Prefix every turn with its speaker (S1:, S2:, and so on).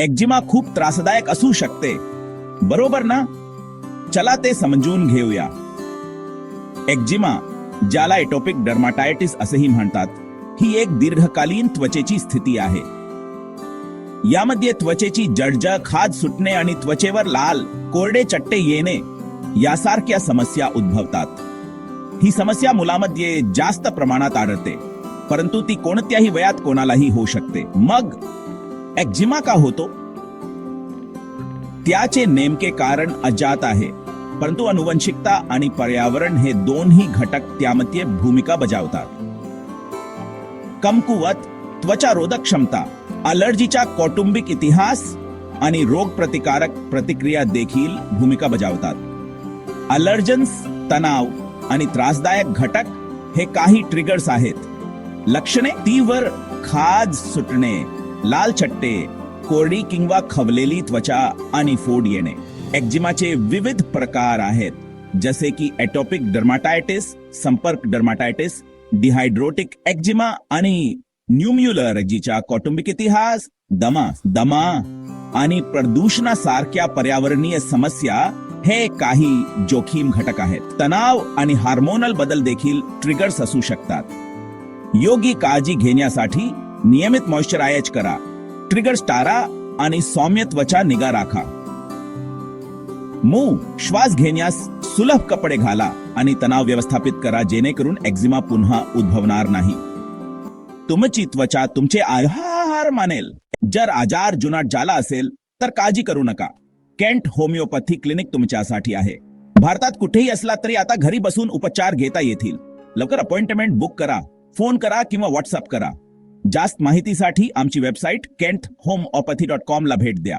S1: Eczema खूप त्रासदायक असू शकते. बरोबर ना? चला ते समजून घेऊया. एक्झिमा ज्याला एटोपिक डर्माटायटिस असेही म्हणतात ही एक दीर्घकालीन त्वचेची स्थिती आहे. यामध्ये त्वचेची जडजळ खाज सुटणे आणि त्वचेवर लाल कोरडे चट्टे येणे यासारख्या समस्या उद्भवतात. ही समस्या मुलामध्ये जास्त प्रमाणात आढळते परंतु ती कोणत्याही वयात कोणालाही होऊ शकते. मग एक्झिमा का होतो? त्याचे नेमके कारण अजात आहे. परंतु अनुवंशिकता आणि पर्यावरण हे दोन्ही घटक त्यामध्ये भूमिका बजावतात. कमकुवत त्वचारोधक क्षमता अलर्जीचा कौटुंबिक इतिहास आणि रोगप्रतिकारक प्रतिक्रिया देखील भूमिका बजावतात. अलर्जन्स तणाव आणि त्रासदायक घटक हे काही ट्रिगर्स आहेत. लक्षणे तीव्र खाज सुटणे लाल चट्टे कोरडी किंवा खवलेली त्वचा आणि फोड येणे. एक्झिमाचे विविध प्रकार आहेत जसे की एटोपिक डर्माटायटिस संपर्क डर्माटायटिस डिहायड्रोटिक एक्झिमा आणि न्यूम्युलर एक्झिचा कौटुंबिक इतिहास दमा दमा आणि प्रदूषणासारख्या पर्यावरणीय समस्या हे काही जोखीम घटक आहेत. तणाव आणि हार्मोनल बदल देखील ट्रिगर्स असू शकतात. योग्य काळजी घेण्यासाठी नियमित मॉइश्चरायज करा. ट्रिगर्स टाळा आणि सौम्य त्वचा निगा राखा. मू श्वास घेण्यास सुलभ कपडे घाला आणि तणाव व्यवस्थापित करा जेणेकरून एक्झिमा पुन्हा उद्भवणार नाही. तुमची त्वचा तुमचे आहार मानेल. जर आजार जुनाट झाला असेल तर काळजी करू नका. केंट होमिओपॅथी क्लिनिक तुमच्यासाठी आहे. भारतात कुठेही असला तरी आता घरी बसून उपचार घेता येतील. लवकर अपॉइंटमेंट बुक करा फोन करा किंवा व्हॉट्सअप करा. जास्त माहितीसाठी आमची website Kent homoeopathy dot com ला भेट द्या.